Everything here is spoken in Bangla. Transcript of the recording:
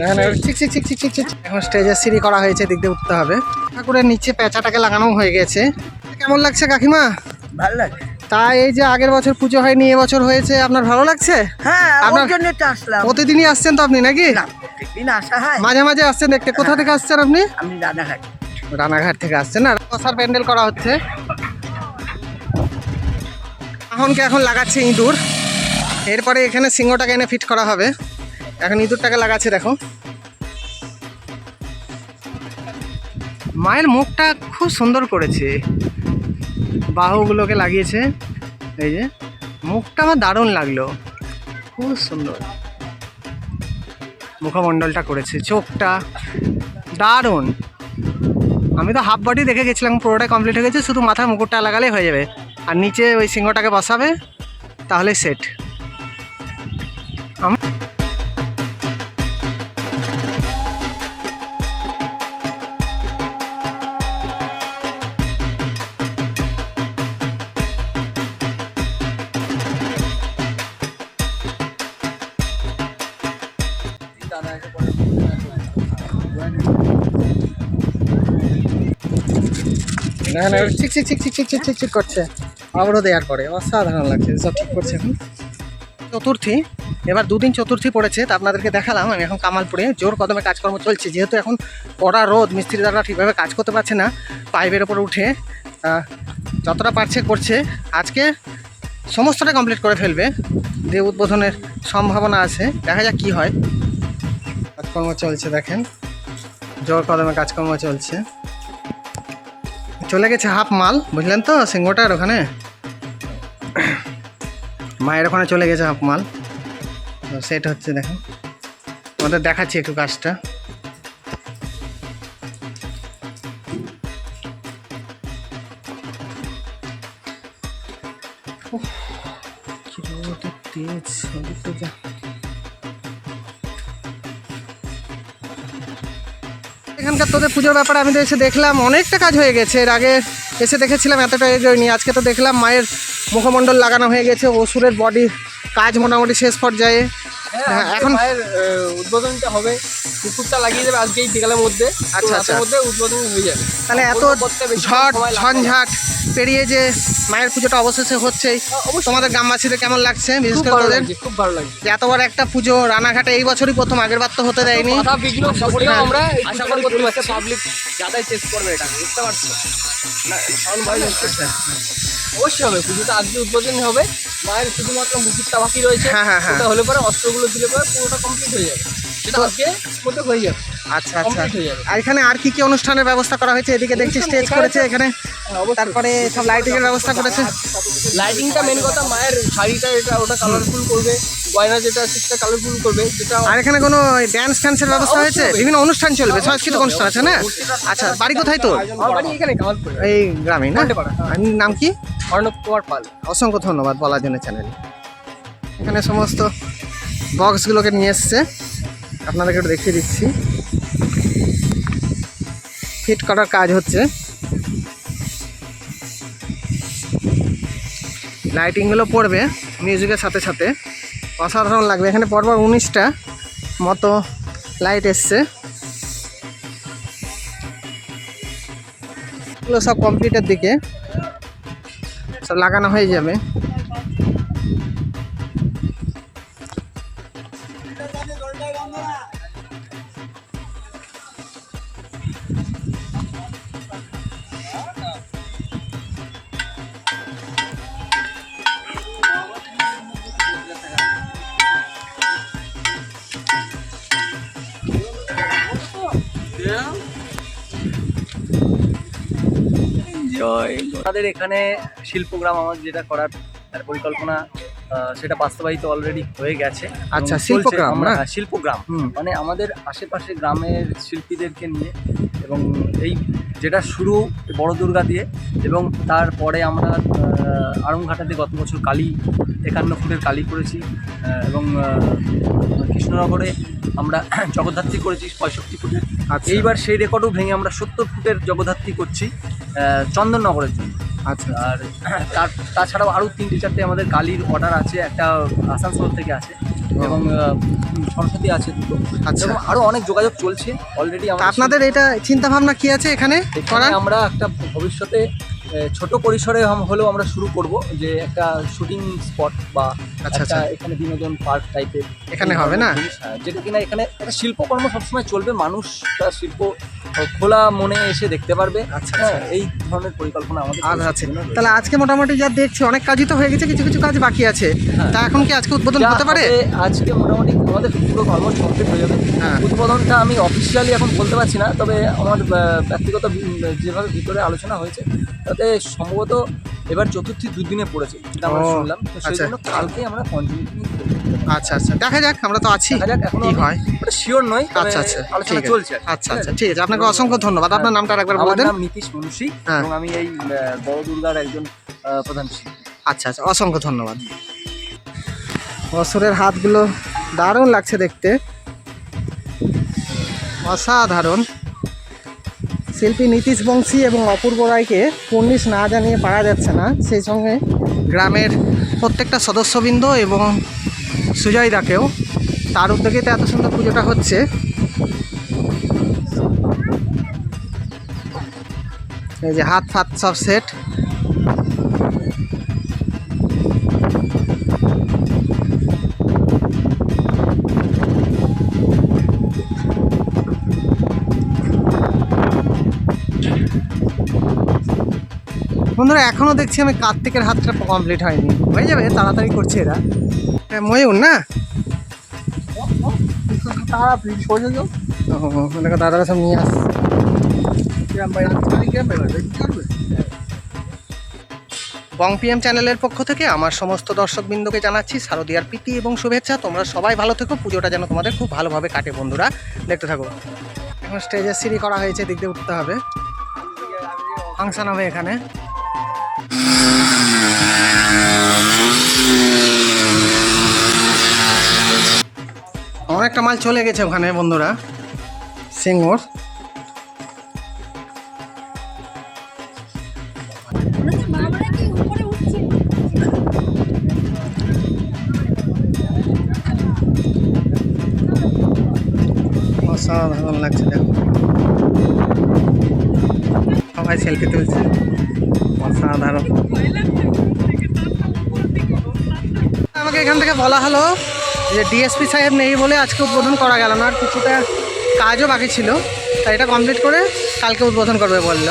না না ঠিক ঠিক ঠিক ঠিক ঠিক ঠিক এখন স্টেজের সিঁড়ি করা হয়েছে দিক দিয়ে উঠতে হবে। ঠাকুরের নিচে পেঁচাটাকে লাগানো হয়ে গেছে। কেমন লাগছে কাকিমা? ভালো লাগে তা এই যে আগের বছর পুজো হয়নি এবছর হয়েছে আপনার ভালো লাগছে? হ্যাঁ আপনার- জন্য তো আসলাম। প্রতিদিনই আসছেন তো আপনি নাকি? প্রত্যেকদিন আসা হয়। মাঝে মাঝে আসছেন দেখতে। কোথা থেকে আসছেন আপনি? আমি রানাঘাট। রানাঘাট থেকে আসছেন না? কষার প্যান্ডেল করা হচ্ছে। এখনকে এখন লাগাচ্ছে ইঁদুর। এরপরে এখানে সিংহটাকে এনে ফিট করা হবে। এখন ইঁদুরটাকে লাগাচ্ছে, দেখো। মায়ের মুখটা খুব সুন্দর করেছে। বাহুগুলোকে লাগিয়েছে। এই যে, মুখটা আমার দারুণ লাগল। খুব সুন্দর। মুখমণ্ডলটা করেছে, চোখটা দারুণ। আমি তো হাফ বডি দেখে গেছিলাম, পুরোটাই কমপ্লিট হয়ে গেছে, শুধু মাথার মুকুটটা লাগালেই হয়ে যাবে। আর নিচে ওই সিংহটাকে বসাবে, তাহলে সেট না না ঠিক ঠিক ঠিক ঠিক ঠিক ঠিক ঠিক ঠিক করছে। আবারও দেওয়ার পরে, অসাধারণ লাগছে, সব ঠিক করছে। এখন চতুর্থী, এবার দুদিন চতুর্থী পড়েছে, তা আপনাদেরকে দেখালাম, আমি এখন কামালপুরে জোর কদমে কাজকর্ম চলছে। যেহেতু এখন কড়া রোদ মিস্ত্রি দ্বারা ঠিকভাবে কাজ করতে পারছে না, পাইপের ওপর উঠে যতটা পারছে করছে। আজকে সমস্তটা কমপ্লিট করে ফেলবে। দিয়ে উদ্বোধনের সম্ভাবনা আছে, দেখা যাক কী হয়। কাজকর্ম চলছে, দেখেন। জোর কদমে কাজকর্ম চলছে। চলে গেছে হাফ মাল, বুঝলেন তো, সিংহটার ওখানে? মায়ের ওখানে চলে গেছে হাফ মাল। সেট হচ্ছে, দেখেন। আমাদের দেখাচ্ছি একটু কাজটা। তেজ এখানকার তোদের পুজোর ব্যাপারে আমি তো এসে দেখলাম অনেকটা কাজ হয়ে গেছে। এর আগে এসে দেখেছিলাম এতটা এগোয়নি আজকে তো দেখলাম মায়ের মুখমণ্ডল লাগানো হয়ে গেছে, অসুরের বডি কাজ মোটামুটি শেষ পর্যায়ে। হ্যাঁ, এখন এখন মায়ের উদ্বোধনটা হবে। কুকুরটা লাগিয়ে দেবে আজকেই বিকালের মধ্যে। আচ্ছা, আচ্ছা। মধ্যে উদ্বোধন হয়ে যাবে। তাহলে এত ঝট। ঝঞ্ঝাট পেরিয়ে যে মায়ের পুজোটা অবশেষে হচ্ছেই তোমাদের গ্রামবাসীদের কেমন লাগছে? বিশেষ করে তোদের? খুব ভালো লাগছে। এত বড় একটা পুজো রানাঘাটে এই বছরই প্রথম আগের বার তো হতে দেয়নি। হ্যাঁ। আমরা আশা করি পাবলিক যাতাই চেস করবে এটা বুঝতে পারছ? না অবশ্যই হবে পুজোটা আজকে উদ্বোধন হবে। মায়ের শুধুমাত্র মুকুটটা বাকি রয়েছে হ্যাঁ, হ্যাঁ, হ্যাঁ। ওটা হলে পরে অস্ত্রগুলো দিলে পরে পুরোটা কমপ্লিট হয়ে যাবে। সেটা আজকে মধ্যে হয়ে যাবে আচ্ছা আচ্ছা। হয়ে আর এখানে আর কি কি অনুষ্ঠানের ব্যবস্থা করা হয়েছে? এদিকে দেখছি স্টেজ করেছে এখানে। তারপরে সব লাইটিংয়ের এর ব্যবস্থা করেছে। লাইটিংটা মেন কথা মায়ের শাড়িটা এটা ওটা কালারফুল করবে। গয়না যেটা সেটা কালারফুল করবে যেটা আর এখানে কোনো ড্যান্স ফ্যান্সের ব্যবস্থা হয়েছে? বিভিন্ন অনুষ্ঠান চলবে সাংস্কৃতিক অনুষ্ঠান আছে না? আচ্ছা বাড়ি কোথায় তোর? বাড়ি এখানে কামালপুরে এই গ্রামে না। নাম কি? অর্ণব কুমার পাল। অসংখ্য ধন্যবাদ বলার জন্য চ্যানেলে এখানে সমস্ত বক্সগুলোকে নিয়ে এসছে। আপনাদেরকে একটু দেখিয়ে দিচ্ছি। ফিট করার কাজ হচ্ছে। লাইটিংগুলো পড়বে মিউজিকের সাথে সাথে। অসাধারণ লাগবে। এখানে পরপর উনিশটা মতো লাইট এসছে। এগুলো সব কমপ্লিটের দিকে। সব লাগানো হয়ে যাবে। আমাদের এখানে শিল্পগ্রাম আমার যেটা করার তার পরিকল্পনা সেটা বাস্তবায়িত অলরেডি হয়ে গেছে। আচ্ছা, শিল্পগ্রাম আমরা- শিল্পগ্রাম। মানে আমাদের আশেপাশে গ্রামের শিল্পীদেরকে নিয়ে এবং এই যেটা শুরু বড় দুর্গা দিয়ে এবং তারপরে আমরা আহ, আড়ংঘাটাতে গত বছর কালী একান্ন ফুটের কালী করেছি এবং কৃষ্ণনগরে আমরা জগদ্ধাত্রী করেছি পঁয়ষট্টি ফুটের আচ্ছা। এইবার সেই রেকর্ডও ভেঙে আমরা সত্তর ফুটের জগদ্ধাত্রী করছি। চন্দননগরের জন্য। আচ্ছা। আর তার তাছাড়াও আরও তিনটে চারটে আমাদের কালির অর্ডার আছে একটা আসানসোল থেকে আছে এবং সরস্বতী আছে দুটো। আচ্ছা। আরও অনেক যোগাযোগ চলছে অলরেডি আপনাদের এটা চিন্তা ভাবনা কি আছে এখানে আমরা একটা ভবিষ্যতে ছোট পরিসরে হলেও আমরা শুরু করব যে একটা শুটিং স্পট বা আচ্ছা, একটা আচ্ছা। এখানে বিনোদন পার্ক টাইপের এখানে হবে না? যেটা কিনা এখানে একটা শিল্পকর্ম সবসময় চলবে। মানুষ তার শিল্প খোলা মনে এসে দেখতে পারবে আচ্ছা, হ্যাঁ, এই ধরনের পরিকল্পনা আমাদের আচ্ছা আচ্ছা ভবিষ্যতের তাহলে আজকে মোটামুটি যা দেখছি অনেক কাজই তো হয়ে গেছে কিছু কিছু কাজ বাকি আছে হ্যাঁ। তা এখন কি আজকে উদ্বোধন হতে পারে আজকে মোটামুটি আমাদের পুরো অলমোস্ট কমপ্লিট হয়ে যাবে হ্যাঁ। উদ্বোধনটা আমি অফিসিয়ালি এখন বলতে পারছি না তবে আমার ব্যক্তিগত যেভাবে ভিতরে আলোচনা হয়েছে তাতে সম্ভবত এবার চতুর্থী দুদিনে পড়েছে আমরা শুনলাম তো সেই আচ্ছা। জন্য কালকে আমরা পঞ্চমী। আচ্ছা আচ্ছা। দেখা যাক আমরা তো আছি। কি হয়? ওটা শিওর নয় আচ্ছা আচ্ছা। আলোচনা চলছে। আচ্ছা আচ্ছা। ঠিক আছে? আপনাকে অসংখ্য ধন্যবাদ। আপনার নামটা একবার বলে দেন নীতিশ মুন্সি হ্যাঁ। এবং আমি এই বড় দুর্গার একজন প্রধান আচ্ছা আচ্ছা। অসংখ্য ধন্যবাদ। অসুরের হাতগুলো দারুণ লাগছে দেখতে। অসাধারণ। শিল্পী নীতিশ বংশী এবং অপূর্ব রায়কে পুণ্ডিশ না জানিয়ে পারা যাচ্ছে না। সেই সঙ্গে গ্রামের প্রত্যেকটা সদস্যবৃন্দ এবং সুজয় দাকেও তার উদ্যোগেতে এত সুন্দর পুজোটা হচ্ছে। এই যে হাত ফাত সব সেট বন্ধুরা, এখনও দেখছি আমি কার্তিকের হাতটা কমপ্লিট হয়নি। হয়ে যাবে, তাড়াতাড়ি করছে এরা। ময়ূর না? দাদারা সব নিয়ে আসছে বং পিএম চ্যানেলের পক্ষ থেকে আমার সমস্ত দর্শকবৃন্দকে জানাচ্ছি শারদীয়ার প্রীতি এবং শুভেচ্ছা। তোমরা সবাই ভালো থেকো পুজোটা যেন তোমাদের খুব ভালোভাবে কাটে বন্ধুরা। দেখতে থাকো। এখন স্টেজের সিঁড়ি করা হয়েছে দিক দিয়ে উঠতে হবে। ফাংশন হবে এখানে। মাল চলে গেছে ওখানে, বন্ধুরা। সিঙ্গুর। অসাধারণ লাগছে, দেখো। সবাই সেলফি তুলছে। অসাধারণ। আমাকে এখান থেকে বলা হলো যে ডিএসপি সাহেব নেই বলে আজকে উদ্বোধন করা গেল না, আর কিছুটা কাজও বাকি ছিল। তাই এটা কমপ্লিট করে কালকে উদ্বোধন করবে বলল।